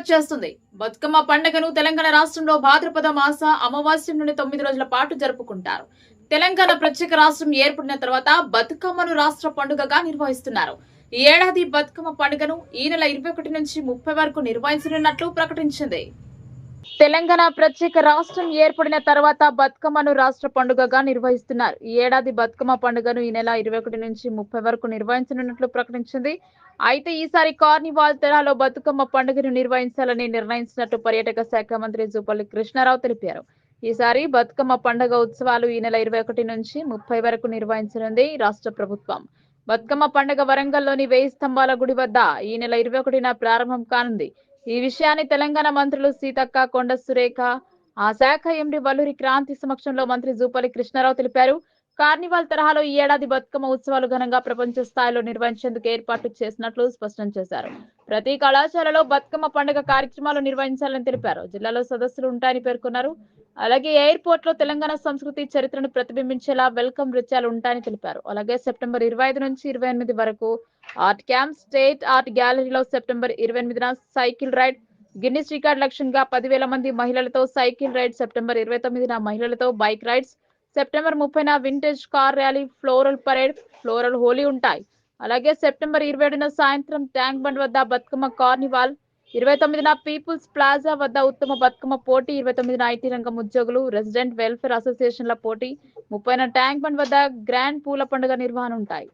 వచ్చేస్తుంది బతుకమ్మ పండుగను తెలంగాణ రాష్ట్రంలో భాద్రపద మాస అమావాస్యం నుండి తొమ్మిది రోజుల పాటు జరుపుకుంటారు. తెలంగాణ ప్రత్యేక రాష్ట్రం ఏర్పడిన తర్వాత బతుకమ్మను రాష్ట్ర పండుగగా నిర్వహిస్తున్నారు. ఈ ఏడాది బతుకమ్మ పండుగను ఈ నెల ఇరవై ఒకటి నుంచి ముప్పై వరకు నిర్వహించనున్నట్లు ప్రకటించింది. తెలంగాణ ప్రత్యేక రాష్ట్రం ఏర్పడిన తర్వాత బతుకమ్మను రాష్ట్ర పండుగగా నిర్వహిస్తున్నారు. ఈ ఏడాది బతుకమ్మ పండుగను ఈ నెల ఇరవై ఒకటి నుంచి ముప్పై వరకు నిర్వహించనున్నట్లు ప్రకటించింది. అయితే ఈసారి కార్నివాల్ తెరాలో బతుకమ్మ పండుగను నిర్వహించాలని నిర్ణయించినట్టు పర్యాటక శాఖ మంత్రి జూపల్లి కృష్ణారావు తెలిపారు. ఈసారి బతుకమ్మ పండుగ ఉత్సవాలు ఈ నెల ఇరవై ఒకటి నుంచి ముప్పై వరకు నిర్వహించనుంది రాష్ట్ర ప్రభుత్వం. బతుకమ్మ పండుగ వరంగల్లోని వేయి స్తంభాల గుడి వద్ద ఈ నెల ఇరవై ఒకటిన ప్రారంభం కానుంది. ఈ విషయాన్ని తెలంగాణ మంత్రులు సీతక్క కొండ సురేఖ ఆ శాఖ ఎండి వల్లూరి క్రాంతి సమక్షంలో మంత్రి జూపల్లి కృష్ణారావు తెలిపారు. కార్నివాల్ తరహాలో ఈ ఏడాది బతుకమ్మ ఉత్సవాలు ఘనంగా ప్రపంచ స్థాయిలో నిర్వహించేందుకు ఏర్పాట్లు చేసినట్లు స్పష్టం చేశారు. ప్రతి కళాశాలలో బతుకమ్మ పండుగ కార్యక్రమాలు నిర్వహించాలని తెలిపారు. జిల్లాలో సదస్సులు ఉంటాయని పేర్కొన్నారు. అలాగే ఎయిర్పోర్ట్లో తెలంగాణ సంస్కృతి చరిత్రను ప్రతిబింబించేలా వెల్కమ్ నృత్యాలు ఉంటాయని తెలిపారు. అలాగే సెప్టెంబర్ ఇరవై ఐదు నుంచి ఇరవై ఎనిమిది వరకు ఆర్ట్ క్యాంప్ స్టేట్ ఆర్ట్ గ్యాలరీలో సెప్టెంబర్ ఇరవై ఎనిమిదిన సైకిల్ రైడ్ గిన్నిస్ రికార్డ్ లక్ష్యంగా పదివేల మంది మహిళలతో సైకిల్ రైడ్ సెప్టెంబర్ ఇరవై తొమ్మిదిన మహిళలతో బైక్ రైడ్స్ సెప్టెంబర్ ముప్పైన vintage car rally floral parade floral Holi ఉంటాయి. అలాగే సెప్టెంబర్ ఇరవై ఏడున సాయంత్రం ట్యాంక్ బండ్ వద్ద బతుకమ్మ కార్నివాల్ ఇరవై తొమ్మిదిన పీపుల్స్ ప్లాజా వద్ద ఉత్తమ బతుకమ్మ పోటీ ఇరవై తొమ్మిదిన ఐటీ రంగం ఉద్యోగులు రెసిడెంట్ వెల్ఫేర్ అసోసియేషన్ల పోటీ ముప్పైన ట్యాంక్ బండ్ వద్ద గ్రాండ్ పూల పండుగ నిర్వహణ ఉంటాయి.